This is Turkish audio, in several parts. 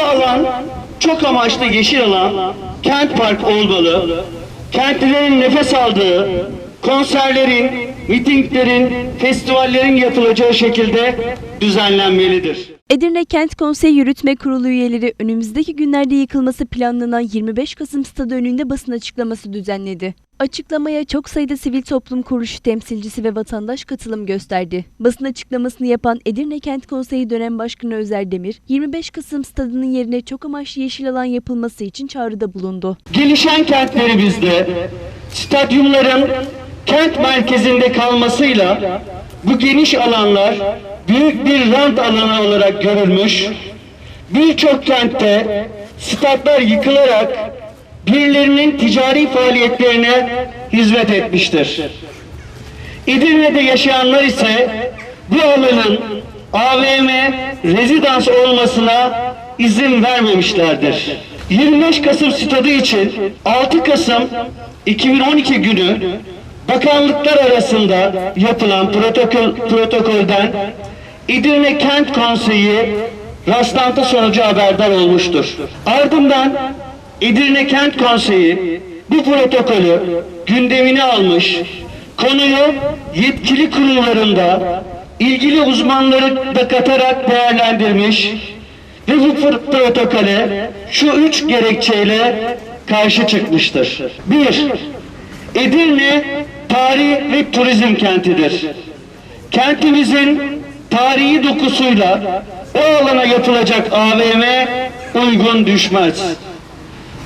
Bu alan çok amaçlı yeşil alan, kent park olmalı. Kentlilerin nefes aldığı, konserlerin, mitinglerin, festivallerin yapılacağı şekilde düzenlenmelidir. Edirne Kent Konseyi Yürütme Kurulu üyeleri önümüzdeki günlerde yıkılması planlanan 25 Kasım stadı önünde basın açıklaması düzenledi. Açıklamaya çok sayıda sivil toplum kuruluşu temsilcisi ve vatandaş katılım gösterdi. Basın açıklamasını yapan Edirne Kent Konseyi dönem başkanı Özer Demir, 25 Kasım stadının yerine çok amaçlı yeşil alan yapılması için çağrıda bulundu. Gelişen kentlerimizde stadyumların kent merkezinde kalmasıyla bu geniş alanlar büyük bir rant alanı olarak görülmüş. Birçok kentte statlar yıkılarak birilerinin ticari faaliyetlerine hizmet etmiştir. Edirne'de yaşayanlar ise bu alanın AVM rezidans olmasına izin vermemişlerdir. 25 Kasım stadı için 6 Kasım 2012 günü bakanlıklar arasında yapılan protokol, protokolden Edirne Kent Konseyi rastlantı sonucu haberdar olmuştur. Ardından Edirne Kent Konseyi bu protokolü gündemine almış, konuyu yetkili kurullarında ilgili uzmanları da katarak değerlendirmiş ve bu pr- protokole şu üç gerekçeyle karşı çıkmıştır. Bir, Edirne tarih ve turizm kentidir. Kentimizin tarihi dokusuyla o alana yapılacak AVM uygun düşmez.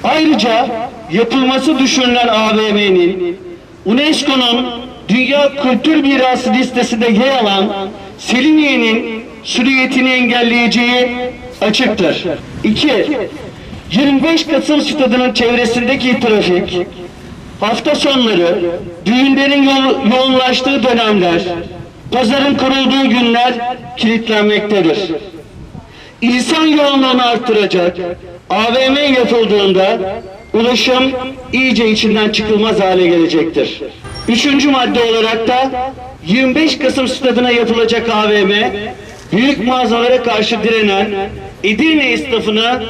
Ayrıca yapılması düşünülen AVM'nin UNESCO'nun Dünya Kültür Mirası listesinde yer alan Selimiye'nin sürüyetini engelleyeceği açıktır. 2. 25 Kasım stadının çevresindeki trafik hafta sonları, düğünlerin yo- yoğunlaştığı dönemler, pazarın kurulduğu günler kilitlenmektedir. İnsan yoğunluğunu arttıracak AVM yapıldığında ulaşım iyice içinden çıkılmaz hale gelecektir. Üçüncü madde olarak da 25 Kasım stadına yapılacak AVM büyük mağazalara karşı direnen Edirne esnafını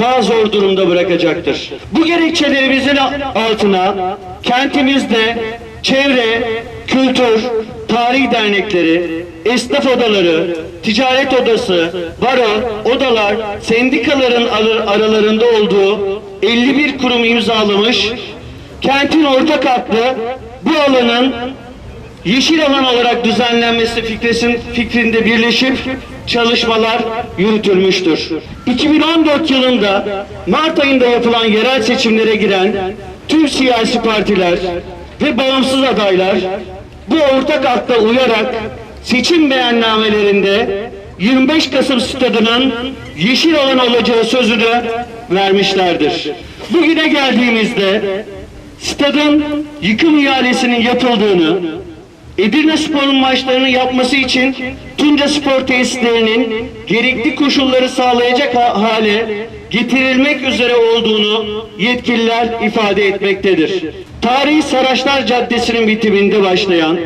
daha zor durumda bırakacaktır. Bu gerekçelerimizin altına kentimizde çevre, kültür, tarih dernekleri, esnaf odaları, ticaret odası, baro, odalar, sendikaların ar- aralarında olduğu 51 kurum imzalamış, kentin ortak aklı bu alanın yeşil alan olarak düzenlenmesi fikresin, fikrinde birleşip çalışmalar yürütülmüştür. 2014 yılında Mart ayında yapılan yerel seçimlere giren tüm siyasi partiler ve bağımsız adaylar bu ortak akla uyarak seçim beyannamelerinde 25 Kasım stadının yeşil alan olacağı sözünü vermişlerdir. Bugüne geldiğimizde stadın yıkım ihalesinin yapıldığını, Edirne Spor'un maçlarını yapması için Tunca Spor tesislerinin gerekli koşulları sağlayacak ha- hale getirilmek üzere olduğunu yetkililer ifade etmektedir. Tarihi Saraçlar Caddesi'nin bitiminde başlayan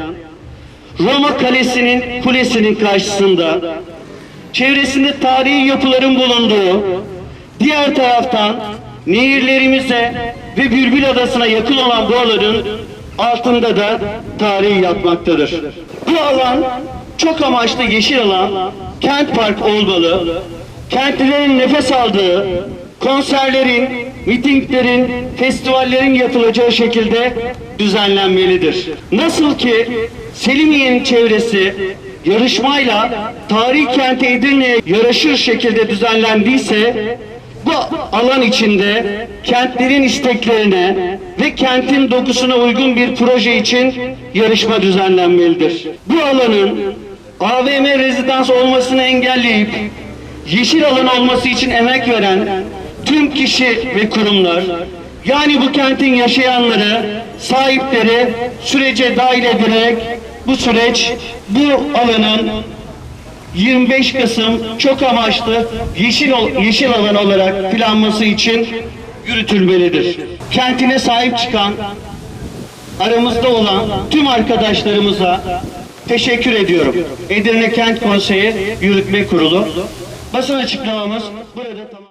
Roma Kalesi'nin kulesinin karşısında çevresinde tarihi yapıların bulunduğu, diğer taraftan nehirlerimize ve Bülbül Adası'na yakın olan bu alanın altında da tarihi yatmaktadır. Bu alan çok amaçlı yeşil alan, kent park olmalı. Kentlilerin nefes aldığı, konserlerin, mitinglerin, festivallerin yapılacağı şekilde düzenlenmelidir. Nasıl ki Selimiye'nin çevresi yarışmayla tarih kenti Edirne'ye yaraşır şekilde düzenlendiyse alan içinde kentlerin isteklerine ve kentin dokusuna uygun bir proje için yarışma düzenlenmelidir. Bu alanın AVM rezidans olmasını engelleyip yeşil alan olması için emek veren tüm kişi ve kurumlar yani bu kentin yaşayanları, sahipleri sürece dahil ederek bu süreç bu alanın 25 Kasım çok amaçlı yeşil yeşil alan olarak planlaması için yürütülmelidir. Kentine sahip çıkan aramızda olan tüm arkadaşlarımıza teşekkür ediyorum. Edirne Kent Konseyi Yürütme Kurulu basın açıklamamız burada tamam.